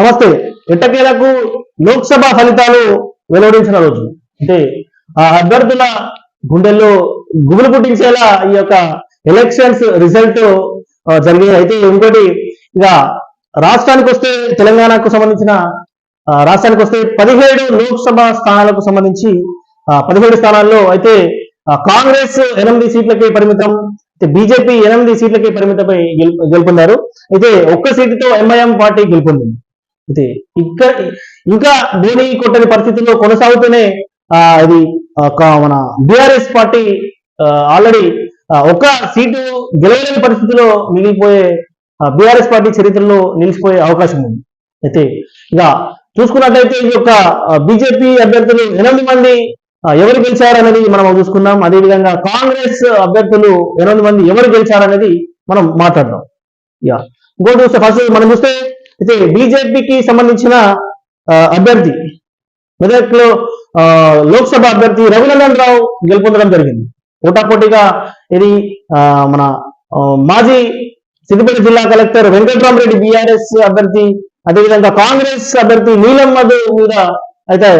నమస్తే. ఎట్టకేలకు లోక్సభ ఫలితాలు వెలువడించిన రోజు. అంటే ఆ అభ్యర్థుల గుండెల్లో గుబులు పుట్టించేలా ఈ యొక్క ఎలక్షన్స్ రిజల్ట్ జరిగేది అయితే ఇంకోటి ఇక రాష్ట్రానికి వస్తే తెలంగాణకు సంబంధించిన ఆ, రాష్ట్రానికి వస్తే పదిహేడు లోక్సభ స్థానాలకు సంబంధించి పదిహేడు స్థానాల్లో అయితే కాంగ్రెస్ ఎనిమిది సీట్లకే పరిమితం బీజేపీ ఎనిమిది సీట్లకే పరిమితమై గెలుపొందారు. అయితే ఒక్క సీటుతో ఎంఐఎం పార్టీ గెలుపొందింది. ఇది ఇంకా ఇంకా భూమి కొట్టని పరిస్థితుల్లో కొనసాగుతూనే ఆ, ఇది మన బీఆర్ఎస్ పార్టీ ఆల్రెడీ ఒక సీటు గెలవలేని పరిస్థితిలో మిగిలిపోయే బీఆర్ఎస్ పార్టీ చరిత్రలో నిలిచిపోయే అవకాశం ఉంది. అయితే ఇక చూసుకున్నట్లయితే ఈ యొక్క బీజేపీ అభ్యర్థులు ఎనిమిది మంది ఎవరు గెలిచారనేది మనం చూసుకున్నాం అదేవిధంగా కాంగ్రెస్ అభ్యర్థులు ఎనిమిది మంది ఎవరు గెలిచారనేది మనం మాట్లాడదాం. ఇక ఇంకోటి చూస్తే ఫస్ట్ మనం చూస్తే అయితే బీజేపీకి సంబంధించిన అభ్యర్థి మెదక్లో ఆ, లోక్సభ అభ్యర్థి రఘునందన్ రావు గెలుపొందడం జరిగింది. పోటాపోటీగా ఇది ఆ, మన మాజీ సిద్దిపేట జిల్లా కలెక్టర్ వెంకట్రామరెడ్డి బీఆర్ఎస్ అభ్యర్థి అదేవిధంగా కాంగ్రెస్ అభ్యర్థి నీలం మధు మీద అయితే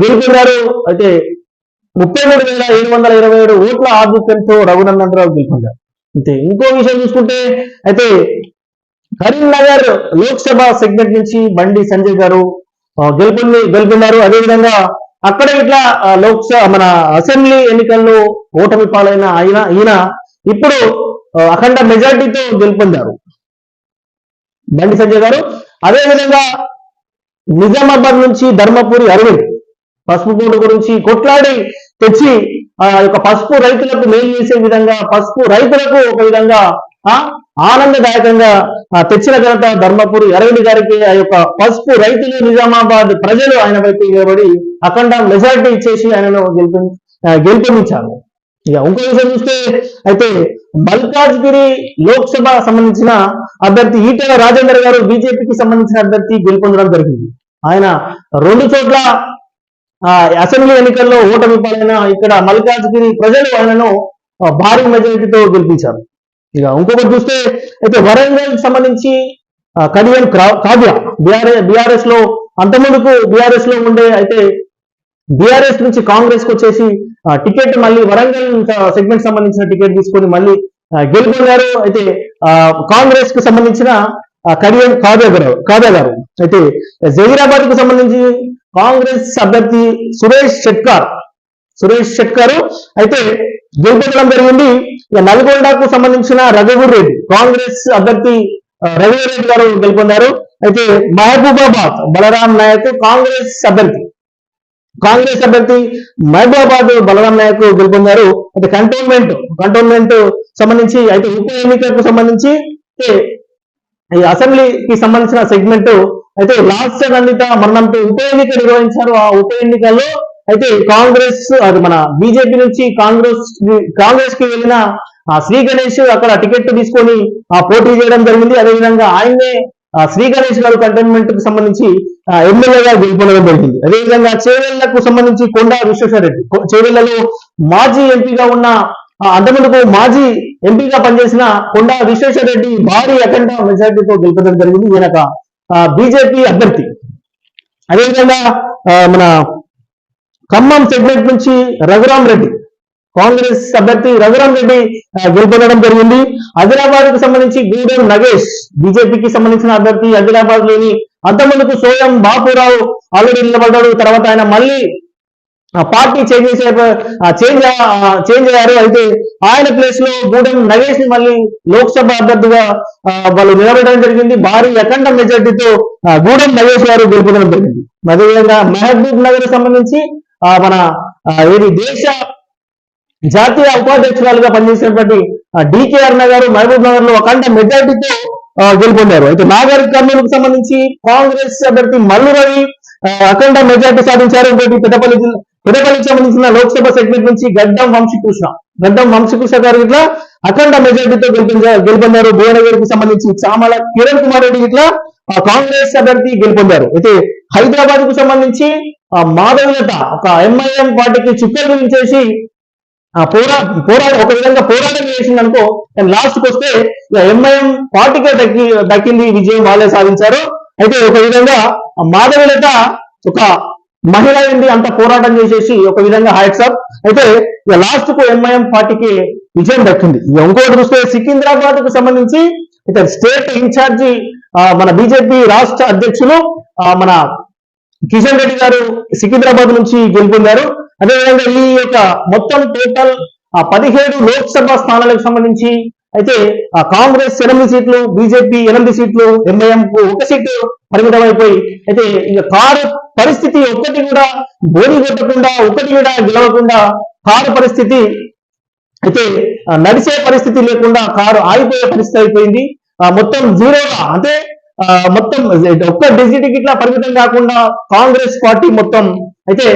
గెలుపొందారు. అయితే ముప్పై మూడు వేల ఏడు వందల ఇరవై ఏడు ఓట్ల ఆధిక్యంతో రఘునందన్ రావు గెలుపొందారు. అయితే ఇంకో విషయం చూసుకుంటే అయితే కరీంనగర్ లోక్సభ సెగ్మెంట్ నుంచి బండి సంజయ్ గారు గెలుపొంది గెలుపొందారు. అదేవిధంగా అక్కడ ఇట్లా లోక్సభ మన అసెంబ్లీ ఎన్నికల్లో ఓటమి పాలైన ఆయన ఈయన ఇప్పుడు అఖండ మెజార్టీతో గెలుపొందారు. బండి సంజయ్ గారు. అదేవిధంగా నిజామాబాద్ నుంచి ధర్మపురి అరవింద్ పసుపు బోర్డు గురించి కొట్లాడి తెచ్చి ఆ యొక్క పసుపు రైతులకు మేలు చేసే విధంగా పసుపు రైతులకు ఒక విధంగా ఆనందదాయకంగా తెచ్చిన ఘనత ధర్మపురి అరవింద్ గారికి ఆ యొక్క పసుపు రైతులు నిజామాబాద్ ప్రజలు ఆయన వైపు నిలబడి అఖండ మెజారిటీ ఇచ్చేసి ఆయనను గెలుపు ఆ, గెలుపొందించారు ఇక ఇంకో విషయం చూస్తే అయితే మల్కాజ్గిరి లోక్సభ సంబంధించిన అభ్యర్థి ఈటెల రాజేందర్ గారు బీజేపీకి సంబంధించిన అభ్యర్థి గెలుపొందడం జరిగింది. ఆయన రెండు చోట్ల ఆ, అసెంబ్లీ ఎన్నికల్లో ఓటమి పాలైన ఇక్కడ మల్కాజ్గిరి ప్రజలు ఆయనను భారీ మెజారిటీతో గెలిపించారు. ఇక ఇంకొకటి చూస్తే అయితే వరంగల్ సంబంధించి కడియం క్రా- కావ్య బీఆర్ఎస్ బీఆర్ఎస్లో అంతముందుకు బీఆర్ఎస్లో ఉండే అయితే బీఆర్ఎస్ నుంచి కాంగ్రెస్కు వచ్చేసి టికెట్ మళ్ళీ వరంగల్ సెగ్మెంట్ సంబంధించిన టికెట్ తీసుకొని మళ్ళీ గెలుపొందారు. అయితే ఆ, కాంగ్రెస్కు సంబంధించిన కడియం కావ్య గారు కావ్య గారు. అయితే జహీరాబాద్కు సంబంధించి కాంగ్రెస్ అభ్యర్థి సురేష్ షెట్కార్ సురేష్ షెట్కారు అయితే గెలుపొందడం జరిగింది. ఇక నల్గొండకు సంబంధించిన రఘువీర్ రెడ్డి కాంగ్రెస్ అభ్యర్థి రఘువీర్ రెడ్డి గారు గెలుపొందారు. అయితే మహబూబాబాద్ బలరాం నాయక్ కాంగ్రెస్ అభ్యర్థి. కాంగ్రెస్ అభ్యర్థి మహబూబాబాద్ బలరాం నాయక్ గెలుపొందారు. అయితే కంటోన్మెంట్ కంటోన్మెంట్ సంబంధించి అయితే ఉప ఎన్నికలకు సంబంధించి ఈ అసెంబ్లీకి సంబంధించిన సెగ్మెంట్ అయితే లాస్ట్ నందిత మరణంతో ఉప ఎన్నిక నిర్వహించారు. ఆ ఉప ఎన్నికల్లో అయితే కాంగ్రెస్ అది మన బీజేపీ నుంచి కాంగ్రెస్ కాంగ్రెస్కి వెళ్ళిన ఆ శ్రీ గణేష్ అక్కడ టికెట్ తీసుకొని ఆ పోటీ చేయడం జరిగింది. అదేవిధంగా ఆయన్నే శ్రీ గణేష్ గారు కంటైన్మెంట్కు సంబంధించి ఎమ్మెల్యేగా గెలుపొందడం జరిగింది. అదేవిధంగా చేవెళ్ళకు సంబంధించి కొండా విశ్వేశ్వరరెడ్డి కొ- చేవెళ్ళలో మాజీ ఎంపీగా ఉన్న ఆ, అంతకుముందుకు మాజీ ఎంపీగా పనిచేసిన కొండా విశ్వేశ్వరరెడ్డి భారీ అఖండ మెజార్టీతో గెలుపొందడం జరిగింది. ఈయనక బీజేపీ అభ్యర్థి. అదేవిధంగా ఆ, మన ఖమ్మం సెగ్మెంట్ నుంచి రఘురాం రెడ్డి. కాంగ్రెస్ అభ్యర్థి రఘురాం రెడ్డి గెలుపొందడం జరిగింది. ఆదిలాబాద్కు సంబంధించి గూడెం నగేష్ బీజేపీకి సంబంధించిన అభ్యర్థి ఆదిలాబాద్లోని అంతమందుకు సోయం బాపురావు ఆల్రెడీ నిలబడ్డాడు. తర్వాత ఆయన మళ్ళీ పార్టీ చేంజ్ చేసే చేంజ్ చేంజ్ అయ్యారు. అయితే ఆయన ప్లేస్లో గూడెం నగేష్ని మళ్ళీ లోక్సభ అభ్యర్థిగా వాళ్ళు నిలబడడం జరిగింది. భారీ అఖండ మెజార్టీతో గూడెం నగేష్ గారు గెలుపొందడం జరిగింది. అదేవిధంగా మహబూబ్ నగర్ సంబంధించి మన ఏది దేశ జాతీయ ఉపాధ్యక్షురాలుగా పనిచేసినటువంటి డికేఆర్ నగర్ మహబూబ్ నగర్లో అఖండ మెజార్టీతో గెలుపొందారు. అయితే నాగర్ కర్నూలుకు సంబంధించి కాంగ్రెస్ అభ్యర్థి మల్లు రవి అఖండ మెజార్టీ సాధించారు. పెద్దపల్లి జిల్లా పెద్దపల్లికి సంబంధించిన లోక్సభ సెగ్మెంట్ నుంచి గడ్డం వంశీకృష్ణ. గడ్డం వంశీకృష్ణ గారు ఇట్లా అఖండ మెజార్టీతో గెలుపొందారు. భువనగిరి కు సంబంధించి చామల కిరణ్ కుమార్ రెడ్డి ఇట్లా కాంగ్రెస్ అభ్యర్థి గెలుపొందారు. అయితే హైదరాబాద్కు సంబంధించి ఆ, మాధవీయత ఒక ఎంఐఎం పార్టీకి చిక్కలు చేసి ఆ పోరా పోరా ఒక విధంగా పోరాటం చేసింది అనుకో లాస్ట్కి వస్తే ఎంఐఎం పార్టీకే దక్కి దక్కింది విజయం వాళ్ళే సాధించారు. అయితే ఒక విధంగా మాధవీలత ఒక మహిళ ఏంటి అంత పోరాటం చేసేసి ఒక విధంగా హ్యాట్సాప్ అయితే ఇక లాస్ట్కు ఎంఐఎం పార్టీకి విజయం దక్కింది. ఇంకోటి చూస్తే సికింద్రాబాద్కు సంబంధించి అయితే స్టేట్ ఇన్ఛార్జి ఆ, మన బీజేపీ రాష్ట్ర అధ్యక్షులు ఆ, మన కిషన్ రెడ్డి గారు సికింద్రాబాద్ నుంచి గెలుపొందారు. అదేవిధంగా ఈ యొక్క మొత్తం టోటల్ ఆ పదిహేడు లోక్సభ స్థానాలకు సంబంధించి అయితే ఆ కాంగ్రెస్ ఎనిమిది సీట్లు బీజేపీ ఎనిమిది సీట్లు ఎంఐఎం కు ఒక సీటు పరిమితం అయిపోయి అయితే ఇక కారు పరిస్థితి ఒక్కటి కూడా బోని కొట్టకుండా ఒకటి కూడా గెలవకుండా కారు పరిస్థితి అయితే నడిచే పరిస్థితి లేకుండా కారు ఆగిపోయే పరిస్థితి అయిపోయింది. ఆ, మొత్తం జీరోగా అంటే మొత్తం ఒక్క డిజిట్ ఇట్లా పరిమితం కాకుండా కాంగ్రెస్ పార్టీ మొత్తం అయితే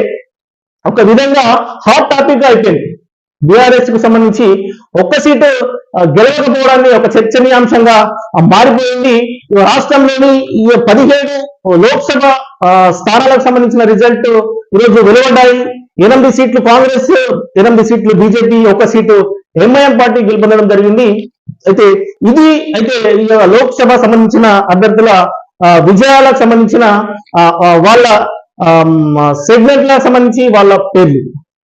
ఒక విధంగా హాట్ టాపిక్గా అయిపోయింది. బీఆర్ఎస్కు సంబంధించి ఒక్క సీటు గెలవకపోవడాన్ని ఒక చర్చనీయాంశంగా ఆ, మారిపోయింది. రాష్ట్రంలోని ఈ పదిహేడు లోక్సభ స్థానాలకు సంబంధించిన రిజల్ట్ ఈరోజు వెలువడ్డాయి. ఎనిమిది సీట్లు కాంగ్రెస్ ఎనిమిది సీట్లు బీజేపీ ఒక సీటు ఎంఐఎం పార్టీ గెలుపొందడం జరిగింది. అయితే ఇది అయితే లోక్సభ సంబంధించిన అభ్యర్థుల ఆ, విజయాలకు సంబంధించిన ఆ, ఆ, వాళ్ళ సెగ్మెంట్లకు సంబంధించి వాళ్ళ పేర్లు.